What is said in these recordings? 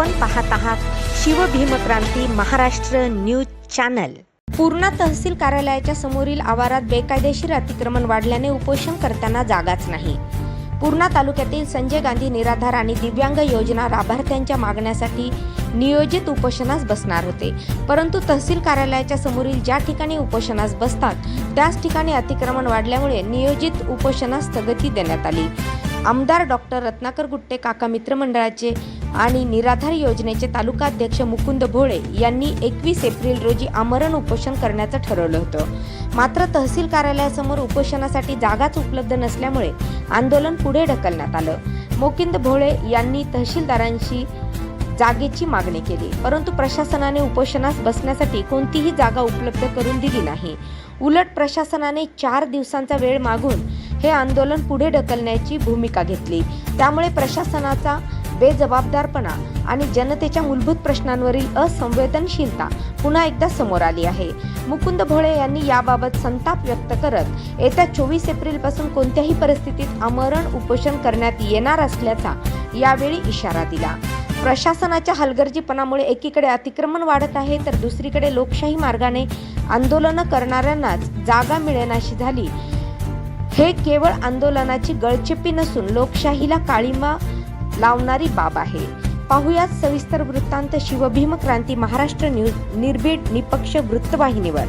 आपण पाहत आहात शिवभीमक्रांती महाराष्ट्र न्यूज चॅनल. पूर्णा तहसील कार्यालयाच्या समोरील आवारात बेकायदेशीर अतिक्रमण वाढल्याने उपोषण करताना जागाच नाही. पूर्णा तालुक्यातील संजय गांधी निराधार आणि दिव्यांग योजना लाभार्थ्यांच्या मागण्यासाठी नियोजित उपोषणास बसणार होते. परंतु तहसील कार्यालयाच्या समोरील ज्या ठिकाणी उपोषणास बसतात त्याच ठिकाणी अतिक्रमण वाढल्यामुळे नियोजित उपोषणास स्थगिती देण्यात आली. आमदार डॉक्टर रत्नाकर गुट्टे काका मित्रमंडळाचे आणि निराधार योजनेचे तालुकाध्यक्ष मुकुंद भोळे यांनी एकवीस एप्रिल रोजी आमरण उपोषण करण्याचं ठरवलं होतं. मात्र तहसील कार्यालयासमोर उपोषणासाठी जागाच उपलब्ध नसल्यामुळे आंदोलन पुढे ढकलण्यात आलं. मोकिंद भोळे यांनी तहसीलदारांशी जागेची मागणी केली परंतु प्रशासनाने उपोषणास बसण्यासाठी कोणतीही जागा उपलब्ध करून दिली नाही. उलट प्रशासनाने चार दिवसांचा वेळ मागून हे आंदोलन पुढे ढकलण्याची भूमिका घेतली. त्यामुळे प्रशासनाचा बेजबाबदारपणा आणि जनतेच्या मूलभूत प्रश्नांवरील असंवेदनशीलता पुन्हा एकदा समोर आली आहे. मुकुंद भोळे यांनी याबाबत संताप व्यक्त करत येत्या चोवीस एप्रिलपासून कोणत्याही परिस्थितीत आमरण उपोषण करण्यात येणार असल्याचा यावेळी इशारा दिला. प्रशासनाच्या हलगर्जीपणामुळे एकीकडे अतिक्रमण वाढत आहे तर दुसरीकडे लोकशाही मार्गाने आंदोलनं करणाऱ्यांनाच जागा मिळेनाशी झाली. हे केवळ आंदोलनाची गळचेपी नसून लोकशाहीला काळीमा लावणारी बाब आहे. पाहुयात सविस्तर वृत्तांत शिवभीम क्रांती महाराष्ट्र न्यूज निर्भीड निपक्ष वृत्तवाहिनीवर.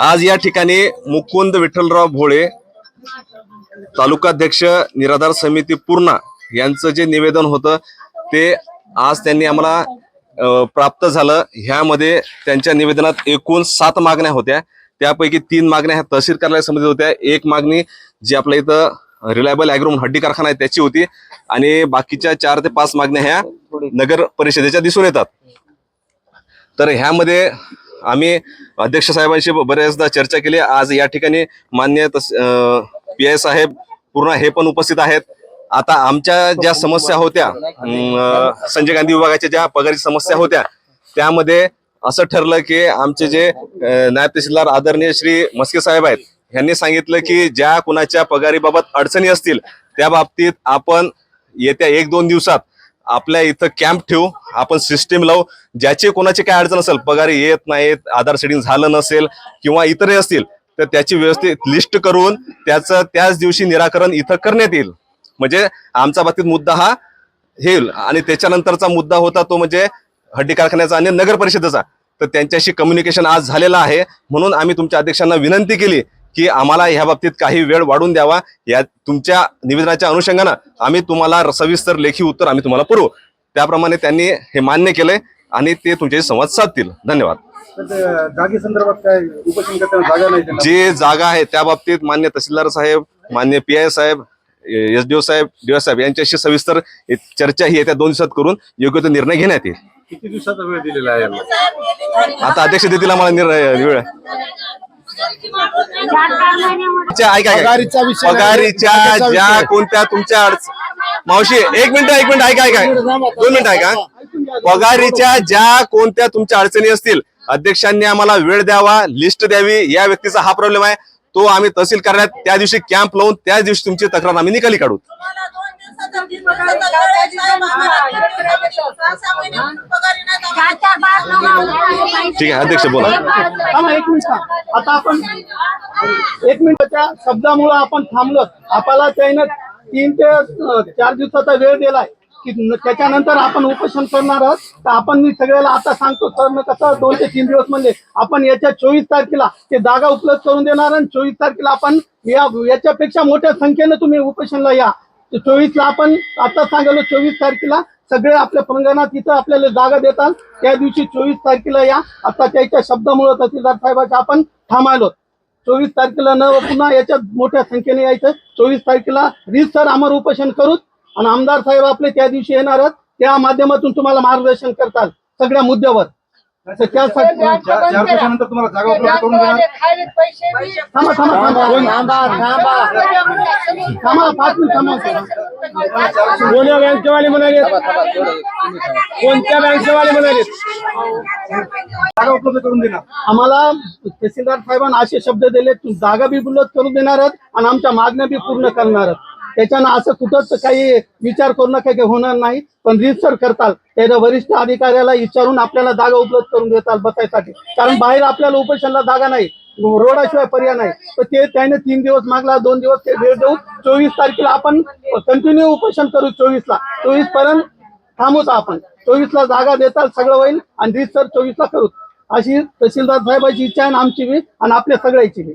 आज या ठिकाणी मुकुंद विठ्ठलराव भोळे तालुकाध्यक्ष निराधार समिती पूर्णा यांचं जे निवेदन होतं ते आज त्यांनी आम्हाला प्राप्त झालं. ह्यामध्ये त्यांच्या निवेदनात एकूण सात मागण्या होत्या. त्यापैकी तीन मागण्या ह्या तहसील कार्यालयासंबंधित होत्या. एक मागणी जी आपल्या इथं रिलायबल ॲग्रोम हड्डी कारखाना आहे त्याची होती. आणि बाकीच्या चार ते पाच मागण्या ह्या नगर परिषदेच्या दिसून येतात. तर ह्यामध्ये आम्ही अध्यक्ष साहेबांशी बऱ्याचदा चर्चा केली. आज या ठिकाणी मान्य पी आय साहेब पूर्ण हे पण उपस्थित आहेत. आता आमच्या ज्या समस्या होत्या संजय गांधी विभागाच्या ज्या पगारी समस्या होत्या त्यामध्ये असं ठरलं की आमचे जे नायब तहसीलदार आदरणीय श्री मस्के साहेब आहेत यांनी सांगितलं की ज्या कुणाच्या पगारीबाबत अडचणी असतील त्या बाबतीत आपण येत्या एक दोन दिवसात आपल्या इथं कॅम्प ठेवू आपण सिस्टीम लावू. ज्याची कोणाची काय अडचण असेल पगारी येत नाहीत आधार सेटिंग झालं नसेल किंवा इतरही असतील तर त्याची व्यवस्थित लिस्ट करून त्याचं त्याच दिवशी निराकरण इथं करण्यात येईल. म्हणजे आमचा बाबतीत मुद्दा हा हे येईल. आणि त्याच्यानंतरचा मुद्दा होता तो म्हणजे हड्डी कारखान्याचा आणि नगर परिषदेचा तर त्यांच्याशी कम्युनिकेशन आज झालेलं आहे. म्हणून आम्ही तुमच्या अध्यक्षांना विनंती केली की आम्हाला ह्या बाबतीत काही वेळ वाढून द्यावा. या तुमच्या निवेदनाच्या अनुषंगानं आम्ही तुम्हाला सविस्तर लेखी उत्तर आम्ही तुम्हाला पुरवू. त्याप्रमाणे त्यांनी हे मान्य केलंय आणि ते तुमच्याशी संवाद साधतील. धन्यवाद. जागे संदर्भात काय जागा नाही जे जागा आहे त्या बाबतीत मान्य तहसीलदार साहेब मान्य पी आय साहेब एस डी ओ साहेब डी साहेब यांच्याशी सविस्तर चर्चा ही येत्या दोन दिवसात करून योग्य तो निर्णय घेण्यात येईल. किती दिवसाचा वेळ दिलेला आहे? आता अध्यक्ष देतील आम्हाला निर्णय वेळ अच्छा, ऐका, ऐका. पगारीचा विषय नाही. पगारीच्या पगारीचा ज्या. कोणत्या तुमच्या मावशी एक मिनिट एक मिनिट ऐका ऐका. दोन मिनिट ऐका. पगारीच्या ज्या कोणत्या तुमच्या अडचणी असतील अध्यक्षांनी आम्हाला वेळ द्यावा लिस्ट द्यावी या व्यक्तीचा हा प्रॉब्लेम आहे. तो आम्ही तहसील कार्यालयात त्या दिवशी कॅम्प लावून त्या दिवशी तुमची तक्रार आम्ही निकाली काढू. ठीक आहे अध्यक्ष बोला. एक मिनिट आता आपण एक मिनिटाच्या शब्दामुळे आपण थांबलो आपल्याला त्यानं तीन ते चार दिवसाचा वेळ दिलाय की त्याच्यानंतर आपण उपोषण करणार आहोत. तर आपण मी सगळ्याला आता सांगतो सर कसं दोन ते तीन दिवस म्हणजे आपण याच्या चोवीस तारखेला ते जागा उपलब्ध करून देणार आणि चोवीस तारखेला आपण या याच्यापेक्षा मोठ्या संख्येनं तुम्ही उपोषणला या. चोवीसला आपण आता सांगायला चोवीस तारखेला सगळे आपल्या प्रांगणात तिथं आपल्याला जागा देतात. त्या दिवशी चोवीस तारखेला या. आता त्याच्या शब्दामुळे तहसीलदार साहेबांच्या आपण थांबायलो. चोवीस तारखेला न पुन्हा याच्यात मोठ्या संख्येने यायचं. चोवीस तारखेला रीतसर आमर उपोषण करू. आणि आमदार साहेब आपले त्या दिवशी येणार आहेत. त्या माध्यमातून तुम्हाला मार्गदर्शन करतात सगळ्या मुद्द्यावर. तर त्यासाठी ज्या चार दिवसानंतर तुम्हाला जागा उपलब्ध करून देणार. थांबा थांबा थांबा. थांबा पाच मिनिट थांबा कोण्या बँकेवाले म्हणाले? कोणत्या बँकेवाले म्हणाले? जागा उपलब्ध करून देणार. आम्हाला तहसीलदार साहेबांना असे शब्द दिले तू जागा बी बुलत करून देणार आहात आणि आमच्या मागण्या बी पूर्ण करणार आहात त्याच्यानं असं कुठंच काही विचार करू नका की होणार नाही. पण रीतसर करताल. त्याच्या वरिष्ठ अधिकाऱ्याला विचारून आपल्याला जागा उपलब्ध करून देताल बसायसाठी. कारण बाहेर आपल्याला उपोषणला जागा नाही रोडाशिवाय पर्याय नाही. तर ते त्याने तीन दिवस मागला दोन दिवस ते वेळ देऊ चोवीस तारखेला आपण कंटिन्यू उपोषण करू चोवीस ला चोवीसपर्यंत थांबूच आपण. चोवीस ला जागा देताल सगळं होईल आणि रीतसर चोवीस ला करू अशी तहसीलदार साहेबाची इच्छा आहे आमची बी आणि आपल्या सगळ्याची बी.